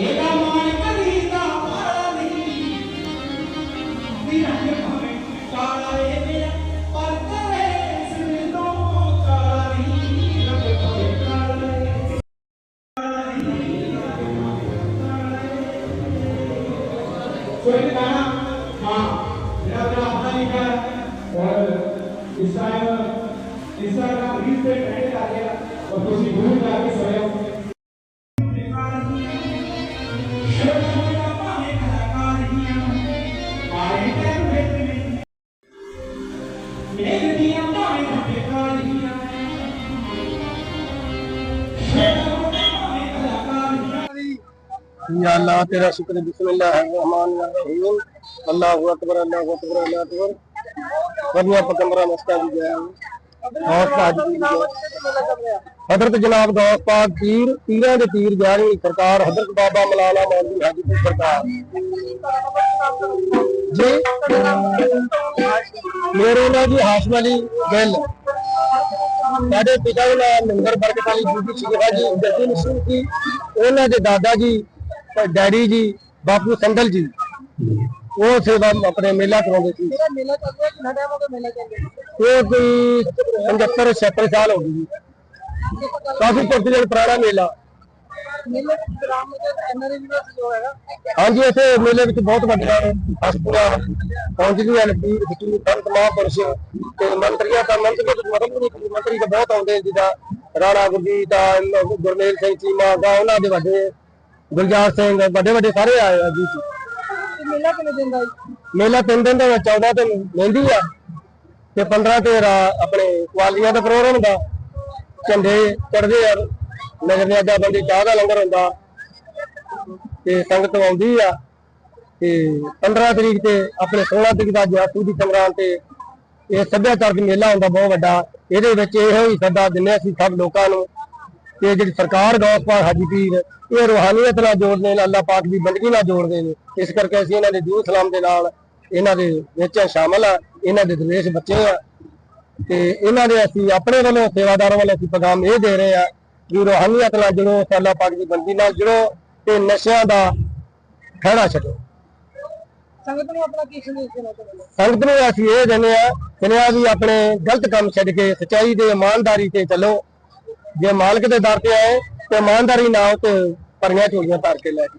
ਇਹਦਾ ਮਾਨ ਕਰੀ ਦਾ ਮਾਰਾ ਨਹੀਂ ਵੀ ਰੰਗ ਭਾਵੇਂ ਕਾਲਾ ਏ या अल्लाह तेरा शुक्र बिस्मिल्लाहिर्रहमानिर्रहीम अल्लाह अकबर अल्लाह अकबर अल्लाह अकबर वरना पकमरा मस्का भी गया गौस पाक जी हजरत जनाब गौस पाक पीर पीरा दे पीर जारी सरकार हजरत बाबा मलाना मौलवी हाजीपुर सरकार जी मेरे नाम जी हाशम अली गिल ਸਾਡੇ ਪਿਤਾ ਦਾ ਨੰਦਰ ਬਰਕਤ ਅਲੀ ਜੀ ਦੀ ਸ਼ਿਕਵਾ ਜੀ ਜੱਦੀ ਮਸ਼ਹੂਰ ਸੀ ਉਹਨਾਂ ਦੇ ਦਾਦਾ ਜੀ ਡੈਡੀ ਜੀ ਬਾਪੂ ਸੰਦਲ ਜੀ ਉਹ ਸੇਵਾ ਆਪਣੇ ਮੇਲਾ ਕਰਾਉਂਦੇ ਸੀ। ਮੇਲਾ ਚੱਲ ਰਿਹਾ ਕਿੰਨਾ ਟਾਈਮ ਹੋ ਗਿਆ ਮੇਲਾ ਚੱਲ ਰਿਹਾ? ਉਹ ਕੋਈ 75 76 ਸਾਲ ਹੋ ਗਏ ਜੀ। ਕਾਫੀ ਪੁਰਾਣਾ ਪੁਰਾਣਾ ਮੇਲਾ। ਮੇਲੇ ਵਿੱਚ ਹੈਗਾ। ਹਾਂਜੀ ਇੱਥੇ ਮੇਲੇ ਵਿੱਚ ਬਹੁਤ ਵੱਡਾ ਹਸਪਤਾਲ ਪਹੁੰਚਦੀਆਂ ਨੇ ਪੀਰ ਫਕੀਰ ਸੰਤ ਮਹਾਂਪੁਰਸ਼ ਤੇ ਮੰਤਰੀਆਂ ਦਾ ਮੰਤਰੀ ਤੇ ਮਰਮ ਮੰਤਰੀ ਤਾਂ ਬਹੁਤ ਆਉਂਦੇ ਜਿੱਦਾਂ ਰਾਣਾ ਗੁਰਜੀਤ ਆ ਗੁਰਮੇਲ ਸਿੰਘ ਚੀਮਾ ਦਾ ਉਹਨਾਂ ਦੇ ਵੱਡੇ ਗੁਲਜ਼ਾਰ ਸਿੰਘ ਵੱਡੇ ਵੱਡੇ ਸਾਰੇ ਆਏ ਆ ਜੀ। ਤੇ ਮੇਲਾ ਕਿੰਨੇ ਦਿਨ ਦਾ ਜੀ? ਮੇਲਾ ਤਿੰਨ ਦਿਨ ਦਾ ਵਾ, 14 ਤੇ ਮਹਿੰਦੀ ਆ। ਤੇ 15 ਤੇ ਰਾ- ਆਪਣੇ ਕੁਆਲੀਆਂ ਦਾ ਪ੍ਰੋਗਰਾਮ ਹੁੰਦਾ। ਝੰਡੇ ਚੜਦੇ ਆ ਨਗਰ ਨਿਆਜਾ ਬੰਦੀ ਚਾਹ ਦਾ ਲੰਗਰ ਹੁੰਦਾ। ਤੇ ਸੰਗਤ ਆਉਂਦੀ ਆ। ਤੇ 15 ਤਰੀਕ ਤੇ ਆਪਣੇ 16 ਤਰੀਕ ਦਾ ਜਾਸੂ ਦੀ ਸੰਗਰਾਮ ਤੇ ਇਹ ਸੱਭਿਆਚਾਰਕ ਮੇਲਾ ਹੁੰਦਾ ਬਹੁਤ ਵੱਡਾ। ਇਹਦੇ ਵਿੱਚ ਇਹੋ ਹੀ ਸੱਦਾ ਦਿੰਦੇ ਅਸੀਂ ਸਭ ਲੋਕਾਂ ਨੂੰ। ਤੇ ਜਿਹੜੀ ਸਰਕਾਰ ਗੌਸਪਾਲ ਹਾਜੀ ਪੀਰ ਇਹ ਰੂਹਾਨੀਅਤ ਨਾਲ ਜੋੜਦੇ ਨੇ ਅੱਲਾਹ ਪਾਕ ਦੀ ਬੰਦਗੀ ਨਾਲ ਜੋੜਦੇ ਨੇ। ਇਸ ਕਰਕੇ ਅਸੀਂ ਇਹਨਾਂ ਦੇ ਦੂਰ ਸਲਾਮ ਦੇ ਨਾਲ ਇਹਨਾਂ ਦੇ ਵਿੱਚ ਸ਼ਾਮਲ ਆ ਇਹਨਾਂ ਦੇ ਦਰਵੇਸ਼ ਬੱਚੇ ਆ। ਤੇ ਇਹਨਾਂ ਦੇ ਅਸੀਂ ਆਪਣੇ ਵੱਲੋਂ ਸੇਵਾਦਾਰਾਂ ਵੱਲੋਂ ਅਸੀਂ ਪੈਗਾਮ ਇਹ ਦੇ ਰਹੇ ਆ ਕਿ ਰੂਹਾਨੀਅਤ ਨਾਲ ਜੁੜੋ ਅੱਲਾਹ ਪਾਕ ਦੀ ਬੰਦਗੀ ਨਾਲ ਜੁੜੋ ਤੇ ਨਸ਼ਿਆਂ ਦਾ ਖੜਾ ਛੱਡੋ। ਸੰਗਤ ਨੂੰ ਆਪਣਾ ਕੀ ਸੰਦੇਸ਼ ਦੇਣਾ ਚਾਹੁੰਦੇ ਹੋ? ਸੰਗਤ ਨੂੰ ਅਸੀਂ ਇਹ ਦਿੰਦੇ ਆ ਕਿਨਿਆ ਵੀ ਆਪਣੇ ਗਲਤ ਕੰਮ ਛੱਡ ਕੇ ਸਚਾਈ ਤੇ ਇਮਾਨਦਾਰੀ ਤੇ ਚੱਲੋ। ਜੇ ਮਾਲਕ ਦੇ ਦਰ ਤੇ ਆਏ ਤੇ ਇਮਾਨਦਾਰੀ ਨਾਲ ਤੇ ਭਰੀਆਂ ਝੋਲੀਆਂ ਧਰ ਕੇ ਲੈ ਕੇ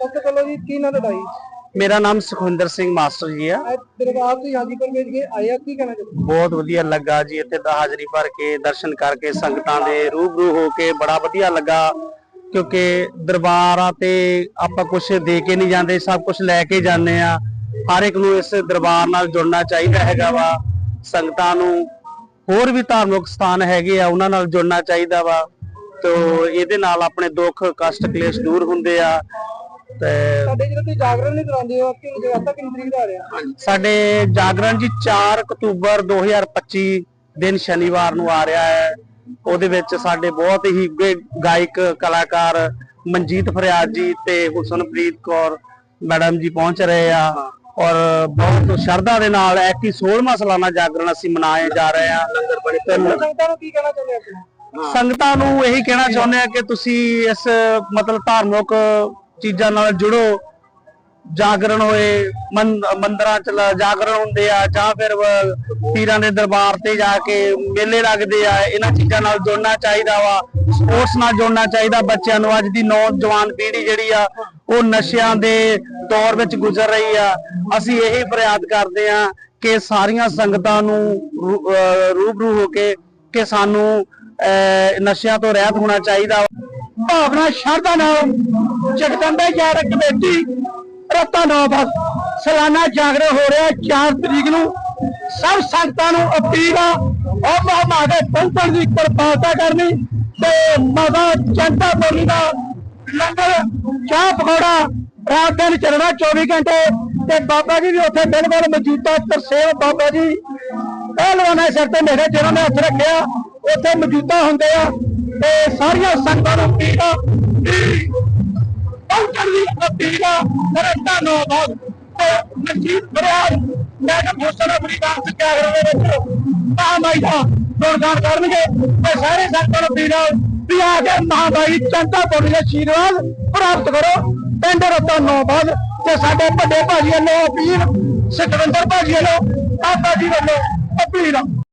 ਸਭ ਤੋਂ ਪਹਿਲਾਂ ਜੀ ਕੀ ਨਾਂ ਤੁਹਾਡਾ ਜੀ ਮੇਰਾ ਨਾਮ ਸੁਖਵਿੰਦਰ ਸਿੰਘ ਮਾਸਟਰ ਜੀ ਆ। ਅੱਜ ਦਰਬਾਰ ਤੋਂ ਹਾਜੀਪੁਰ ਵਿੱਚ ਕੇ ਆਇਆ ਕੀ ਕਹਿਣਾ ਚਾਹੁੰਦੇ ਬਹੁਤ ਵਧੀਆ ਲੱਗਾ ਜੀ ਇੱਥੇ ਦਾ ਹਾਜ਼ਰੀ ਭਰ ਕੇ ਦਰਸ਼ਨ ਕਰਕੇ ਸੰਗਤਾਂ ਦੇ ਰੂਬਰੂ ਹੋ ਕੇ ਬੜਾ ਵਧੀਆ ਲੱਗਾ। ਕਿਉਂਕਿ ਦਰਬਾਰਾਂ ਤੇ ਆਪਾਂ ਕੁਝ ਦੇ ਕੇ ਨਹੀਂ ਜਾਂਦੇ ਸਭ ਕੁਝ ਲੈ ਕੇ ਜਾਂਦੇ ਆ। ਹਰ ਇੱਕ ਨੂੰ ਇਸ ਦਰਬਾਰ ਨਾਲ ਜੁੜਨਾ ਚਾਹੀਦਾ ਹੈਗਾ ਵਾ। ਸੰਗਤਾਂ ਨੂੰ ਹੋਰ ਵੀ ਧਾਰਮਿਕ ਸਥਾਨ ਹੈਗੇ ਆ ਉਹਨਾਂ ਨਾਲ ਜੁੜਨਾ ਚਾਹੀਦਾ ਵਾ। ਤੋ ਇਹਦੇ ਨਾਲ ਆਪਣੇ ਦੁੱਖ ਕਸ਼ਟ ਕਲੇਸ਼ ਦੂਰ ਹੁੰਦੇ ਆ। ਤੇ ਸਾਡੇ ਜਿਹੜੇ ਤੁਸੀਂ ਜਾਗਰਣ ਨਹੀਂ ਕਰਾਉਂਦੇ ਹੋ ਕਿ ਜਗਾਤਾ ਕਿੰਨੀ ਤਰੀਕ ਦਾ ਆ ਰਿਹਾ? ਸਾਡੇ ਜਾਗਰਣ ਜੀ 4 ਅਕਤੂਬਰ 2025 ਦਿਨ ਸ਼ਨੀਵਾਰ ਨੂੰ ਆ ਰਿਹਾ ਹੈ। ਉਹਦੇ ਵਿੱਚ ਸਾਡੇ ਬਹੁਤ ਹੀ ਗਾਇਕ ਕਲਾਕਾਰ ਮਨਜੀਤ ਫਰਿਆਦ ਜੀ ਤੇ ਹੁਸਨਪ੍ਰੀਤ ਕੌਰ ਮੈਡਮ ਜੀ ਪਹੁੰਚ ਰਹੇ ਆ ਔਰ ਬਹੁਤ ਸ਼ਰਧਾ ਦੇ ਨਾਲ ਐਕੀ 16ਵਾਂ ਸਾਲਾਨਾ ਜਾਗਰਣ ਅਸੀਂ ਮਨਾਏ ਜਾ ਰਹੇ ਆ। ਸੰਗਤਾਂ ਨੂੰ ਕੀ ਕਹਿਣਾ ਚਾਹੁੰਦੇ ਆਪਣਾ? ਸੰਗਤਾਂ ਨੂੰ ਇਹੀ ਕਹਿਣਾ ਚਾਹੁੰਦੇ ਆ ਕਿ ਤੁਸੀਂ ਇਸ ਮਤਲਬ ਧਾਰਮਿਕ ਚੀਜ਼ਾਂ ਨਾਲ ਜੁੜੋ। ਜਾਗਰਣ ਹੋਏ ਮੰਦਰਾਂ ਮੰਦਿਰਾਂ ਚ ਜਾਗਰਣ ਹੁੰਦੇ ਆ, ਜਾਂ ਫਿਰ ਪੀਰਾਂ ਦੇ ਦਰਬਾਰ ਤੇ ਜਾ ਕੇ ਮੇਲੇ ਲੱਗਦੇ ਆ, ਇਹਨਾਂ ਚੀਜ਼ਾਂ ਨਾਲ ਜੁੜਨਾ ਚਾਹੀਦਾ ਵਾ। ਸਪੋਰਟਸ ਨਾਲ ਜੁੜਨਾ ਚਾਹੀਦਾ ਬੱਚਿਆਂ ਨੂੰ। ਅੱਜ ਦੀ ਨੌਜਵਾਨ ਪੀੜ੍ਹੀ ਜਿਹੜੀ ਆ, ਉਹ ਨਸ਼ਿਆਂ ਦੇ ਦੌਰ ਵਿੱਚ ਗੁਜ਼ਰ ਰਹੀ ਆ। ਅਸੀਂ ਇਹੀ ਫਰਿਆਦ ਕਰਦੇ ਆ ਕਿ ਸਾਰੀਆਂ ਸੰਗਤਾਂ ਨੂੰ ਰੂਬਰੂ ਹੋ ਕੇ ਕਿ ਸਾਨੂੰ ਅਹ ਨਸ਼ਿਆਂ ਤੋਂ ਰਹਿਤ ਹੋਣਾ ਚਾਹੀਦਾ ਭਾਵਨਾ ਸ਼ਰਧਾ ਨਾਲ ਜਗਦੰਬੇ ਯਾਰ ਕਮੇਟੀ, ਰਤਾ ਨੌ ਬਸ ਸਾਲਾਨਾ ਜਾਗਰਣ ਹੋ ਰਿਹਾ 4 ਤਰੀਕ ਨੂੰ। ਸਭ ਸੰਗਤਾਂ ਨੂੰ ਅਪੀਲ ਆ, ਉਹ ਮਹਾਮਾ ਦੇ ਪਹੁੰਚਣ ਦੀ ਕਿਰਪਾਲਤਾ ਕਰਨੀ ਤੇ ਮਾਤਾ ਚੰਤਾ ਬੋਲੀ ਦਾ ਲੰਗਰ, ਚਾਹ ਪਕੌੜਾ, ਰਾਤ ਦਿਨ ਚੱਲਣਾ 24 ਘੰਟੇ ਤੇ ਬਾਬਾ ਜੀ ਵੀ ਉੱਥੇ ਬਿਲਕੁਲ ਮੌਜੂਦਾ ਤਰਸੇਵ ਬਾਬਾ ਜੀ। ਪਹਿਲਵਾਨਾਂ ਦੇ ਸਿਰ ਤੇ ਮੇਰੇ ਜਿਹਨਾਂ ਨੇ ਹੱਥ ਰੱਖਿਆ, ਉੱਥੇ ਮੌਜੂਦਾ ਹੁੰਦੇ ਆ ਤੇ ਸਾਰੀਆਂ ਸੰਗਤਾਂ ਨੂੰ ਅਪੀਲ ਆ ਪਹੁੰਚਣ ਦੀ ਅਪੀਲ ਆ ਮੇਰੇ ਧੰਨਵਾਦ ਤੇ ਮਨਜੀਤ ਬਰਿਆਰ ਮੈਂ ਕਿ ਫੋਸਟਰ ਅਮਰੀਕਾ ਚ ਦੇ ਵਿੱਚ ਮਹਾਮਾਈ ਦਾ ਗੁਣਗਾਨ ਕਰਨਗੇ ਤੇ ਸਾਰੇ ਸੰਗਤਾਂ ਨੂੰ ਅਪੀਲ ਆ ਵੀ ਆ ਕੇ ਮਹਾਮਾਈ ਚੰਤਾ ਬੋਲੀ ਦਾ ਆਸ਼ੀਰਵਾਦ ਪ੍ਰਾਪਤ ਕਰੋ ਪਿੰਡ ਰਤਾ ਨੌ ਬਾਦ ਤੇ ਸਾਡੇ ਵੱਡੇ ਭਾਜੀ ਵੱਲੋਂ ਅਪੀਲ ਸਤਵਿੰਦਰ ਭਾਜੀ ਵੱਲੋਂ ਬਾਬਾ ਜੀ ਵੱਲੋਂ